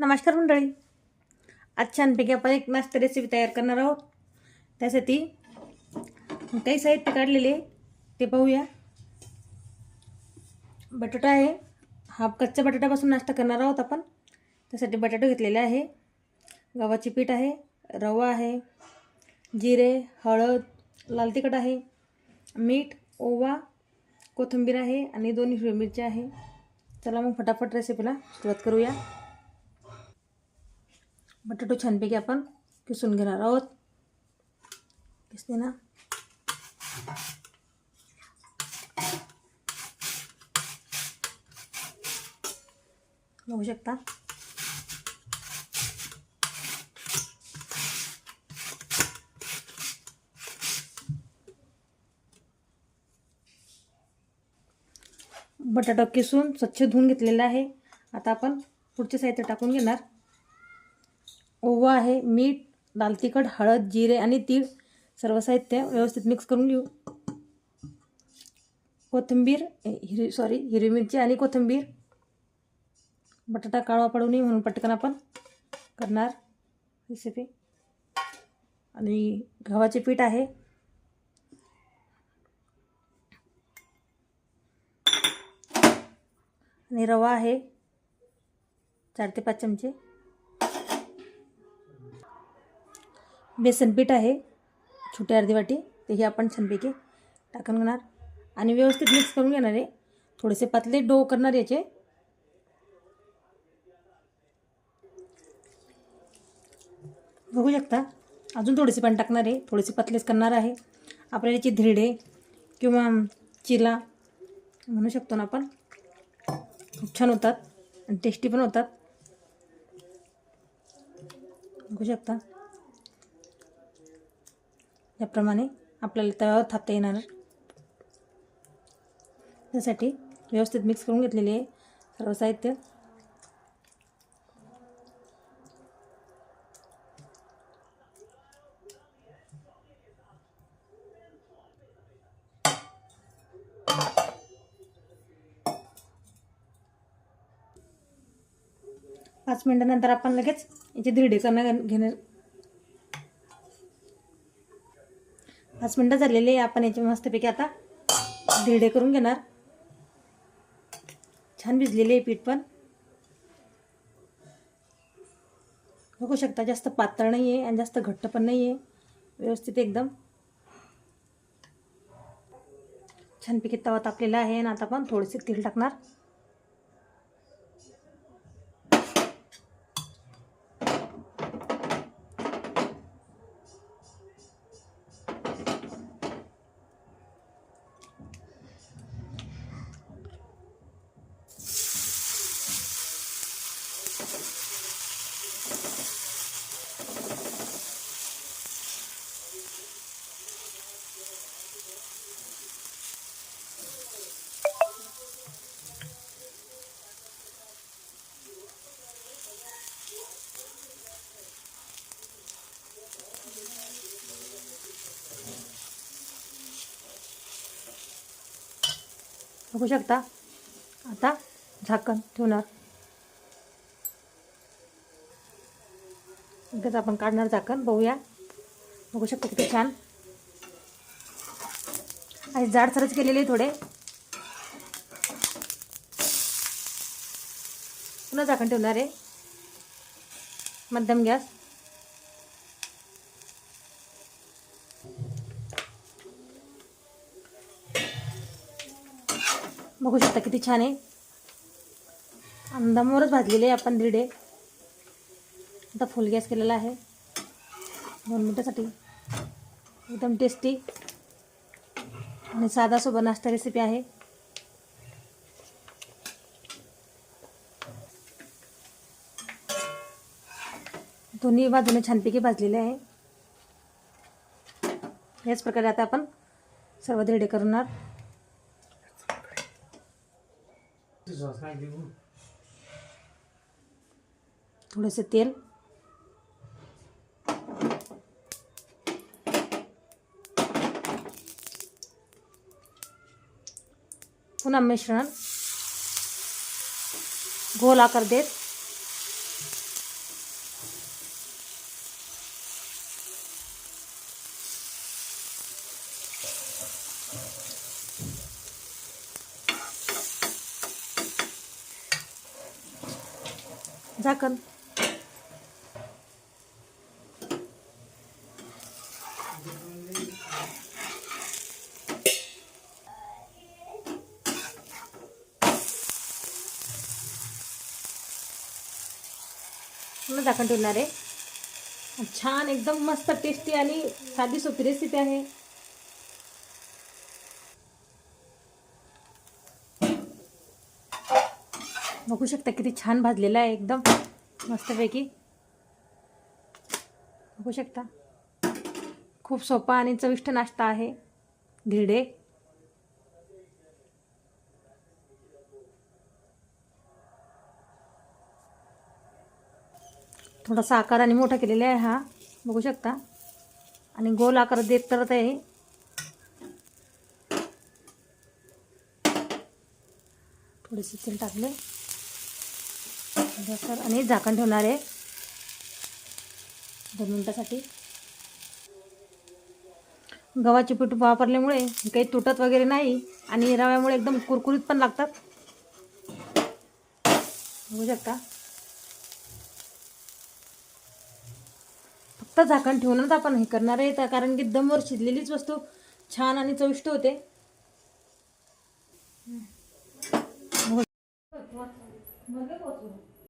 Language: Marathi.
नमस्कार मंडळी. आज छानपैकी आपण एक नाश्ता रेसिपी तयार करणार आहोत. त्यासाठी काही साहित्य काढलेले ते पाहूया. बटाटा आहे. हा कच्च्या बटाट्यापासून नाश्ता करणार आहोत आपण. त्यासाठी बटाटे घेतलेले आहे. गव्हाची पीठ आहे रवा आहे जिरे हळद लाल तिखट आहे मीठ ओवा कोथिंबीर आहे आणि दोन हिरवी मिरची आहे. चला मग फटाफट रेसिपीला सुरुवात करूया. बटाटो छानपैकी आपण किसून घेणार आहोत. किसते ना बघू शकता. बटाटा किसून स्वच्छ धुवून घेतलेला आहे. आता आपण पुढचे साहित्य टाकून घेणार. ओवा आहे मीठ लाल तिखट हळद जिरे आणि तीळ. सर्व साहित्य व्यवस्थित मिक्स करून घेऊ. कोथिंबीर हिरवी सॉरी हिरवी मिरची आणि कोथिंबीर. बटाटा काळवा पडू नये म्हणून पटकन आपण करणार रेसिपी आणि गव्हाचे पीठ आहे. आणि रवा आहे. चार ते पाच चमचे. बेसन पीठ आहे. छोटी अर्धी वाटी. तेही आपण छानपैकी टाकून घेणार. आणि व्यवस्थित मिक्स करून घेणार आहे. थोडेसे पातले डो करणार याचे. बघू शकता. अजून थोडेसे पाणी टाकणार आहे. थोडेसे पातलेच करणार आहे. आपल्याला याचे धिरडे किंवा चिला म्हणू शकतो ना आपण. खूप छान होतात. आणि टेस्टी पण होतात. बघू शकता. याप्रमाणे आपल्याला तव्यावर थापता येणार. त्यासाठी व्यवस्थित मिक्स करून घेतलेले आहे. सर्व साहित्य. पाच मिनटानंतर आपण लगेच याचे धिरडे करणार घेणार पाच मिनटं झालेले आहे आपण याचे मस्तपैकी आता धिरडे करून घेणार. छान भिजलेले आहे पीठ पण. बघू शकता जास्त पातळ नाही आहे आणि जास्त घट्ट पण नाही आहे व्यवस्थित एकदम. छानपैकी तवा तापलेला आहे आणि आता आपण थोडेसे तेल टाकणार. बघू शकता. आता झाकण ठेवणार. लगेच आपण काढणार झाकण बघूया. बघू शकता किती छान. आणि जाड सरच केलेले थोडे. पुन्हा झाकण ठेवणार आहे. मध्यम गॅस. बघू शकता किती छान आहे. अंदामावरच भाजलेले आहे आपण धिरडे आता फुल गॅस केलेला आहे. दोन मिनटासाठी. एकदम टेस्टी साधा सोबत नाश्ता रेसिपी आहे. दोन्ही बाजूने छानपैकी भाजलेले आहे. याच प्रकारे आता आपण सर्व धिरडे करणार. थोडेसे तेल। पुन्हा मिश्रण। गोल आकार देत झाकण झाकण ठेवणार आहे. छान एकदम मस्त टेस्टी आणि साधी सोपी रेसिपी आहे. बघू शकता किती छान भाजलेला आहे एकदम मस्तपैकी. बघू शकता. खूप सोपा आणि चविष्ट नाश्ता आहे. धिरडे. थोडासा आकार आणि मोठा केलेला आहे हा. बघू शकता. आणि गोल आकार देत करत आहे थोडेसे तेल टाकले. बसर आणि झाकण ठेवणार आहे. दोन मिनटासाठी. गव्हाचे पीठ वापरल्यामुळे काही तुटत वगैरे नाही आणि रव्यामुळे एकदम कुरकुरीत पण लागतात. बघू शकता. फक्त झाकण ठेवूनच आपण हे करणार आहे तर कारण की दमवर शिजलेलीच वस्तू छान आणि चविष्ट होते.